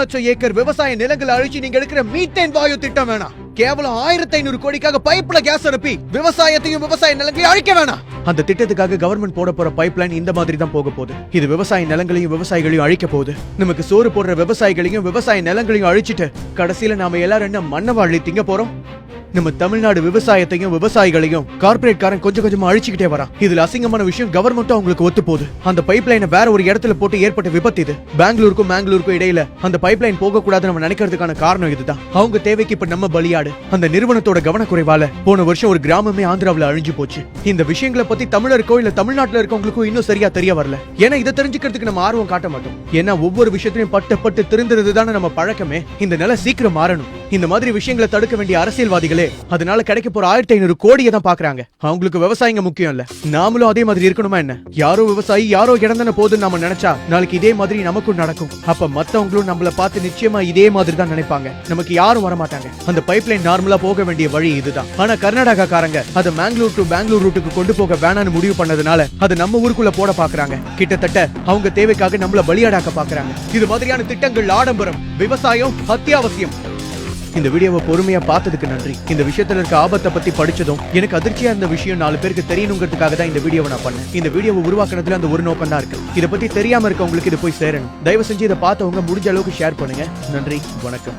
லட்சம் ஏக்கர் விவசாய நிலங்களை அழிச்சு நீங்க எடுக்கிற மீத்தேன் வாயு திட்டம் வேணாம். கேவலம் ஆயிரத்தி ஐநூறு கோடிக்காக பைப்ல கேஸ் அனுப்பி விவசாயத்தையும் விவசாய நிலங்களையும் அழிக்க வேணாம். அந்த திட்டத்துக்காக கவர்மெண்ட் போட போற பைப் லைன் இந்த மாதிரி தான் போக போகுது. இது விவசாய நிலங்களையும் விவசாயிகளையும் அழிக்க போகுது. நமக்கு சோறு போடுற விவசாயிகளையும் விவசாய நிலங்களையும் அழிச்சிட்டு கடைசியில நாம எல்லாரும் என்ன மண்ணை அள்ளி திங்க போறோம்? நம்ம தமிழ்நாடு விவசாயத்தையும் விவசாயிகளையும் கார்ப்பரேட் காரன் கொஞ்சம் கொஞ்சமா அழிச்சுக்கிட்டே வரான். இதுல அசிங்கமான விஷயம் கவர்மெண்ட்டும் அவங்களுக்கு ஒத்து போகுது அந்த பைப் லைனை வேற ஒரு இடத்துல போட்டு ஏற்பட்ட விபத்து இது. பெங்களூருக்கும் மேங்களூருக்கும் இடையில அந்த பைப் லைன் போக கூடாது நம்ம நினைக்கிறதுக்கான காரணம் இதுதான். அவங்க தேவைக்கு இப்ப நம்ம பலியாடு. அந்த நிறுவனத்தோட கவனக்குறைவால போன வருஷம் ஒரு கிராமமே ஆந்திராவில் அழிஞ்சு போச்சு. இந்த விஷயங்களை பத்தி தமிழருக்கோ இல்ல தமிழ்நாட்டுல இருக்கவங்களுக்கும் இன்னும் சரியா தெரிய வரல. ஏன்னா இதை தெரிஞ்சுக்கிறதுக்கு நம்ம ஆர்வம் காட்ட மாட்டோம். ஏன்னா ஒவ்வொரு விஷயத்திலையும் பட்டு பட்டு திருந்துறது தானே நம்ம பழக்கமே. இந்த நிலை சீக்கிரம் மாறணும். இந்த மாதிரி விஷயங்களை தடுக்க வேண்டிய அரசியல்வாதிகளே அதனால கிடைக்க போற ஆயிரத்தி ஐநூறு கோடியை தான் பாக்குறாங்க. அவங்களுக்கு விவசாயிங்க முக்கியம் இல்ல. நாமளும் அதே மாதிரி இருக்கணுமா என்ன? யாரோ விவசாயி யாரோ இறந்தன போதுன்னு நம்ம நினைச்சா நாளைக்கு இதே மாதிரி நமக்கும் நடக்கும். அப்ப மத்தவங்களும் நம்மள பார்த்து நிச்சயமா இதே மாதிரி தான் நினைப்பாங்க. நமக்கு யாரும் வரமாட்டாங்க. அந்த பைப் லைன் நார்மலா போக வேண்டிய வழி இதுதான். ஆனா கர்நாடகா காரங்க அதை மேங்களூர் டு பெங்களூர் ரூட்டுக்கு கொண்டு போக வேணாம்னு முடிவு பண்ணதுனால அதை நம்ம ஊருக்குள்ள போட பாக்குறாங்க. கிட்டத்தட்ட அவங்க தேவைக்காக நம்மள பலியாடாக்க பாக்குறாங்க. இது மாதிரியான திட்டங்கள் ஆடம்பரம் விவசாயம் அத்தியாவசியம். இந்த வீடியோவை பொறுமையா பார்த்ததுக்கு நன்றி. இந்த விஷயத்துல இருக்க ஆபத்தை பத்தி படிச்சதும் எனக்கு அதிர்ச்சியா இருந்த விஷயம் நாலு பேருக்கு தெரியணுங்கிறதுக்காக தான் இந்த வீடியோவை நான் பண்ணேன். இந்த வீடியோவை உருவாக்குனதுல அந்த ஒரு நோக்கம் தான் இருக்கு. இதை பத்தி தெரியாம இருக்கவங்களுக்கு இது போய் சேரணும். தயவு செஞ்சு இதை பார்த்தவங்க முடிஞ்ச அளவுக்கு ஷேர் பண்ணுங்க. நன்றி வணக்கம்.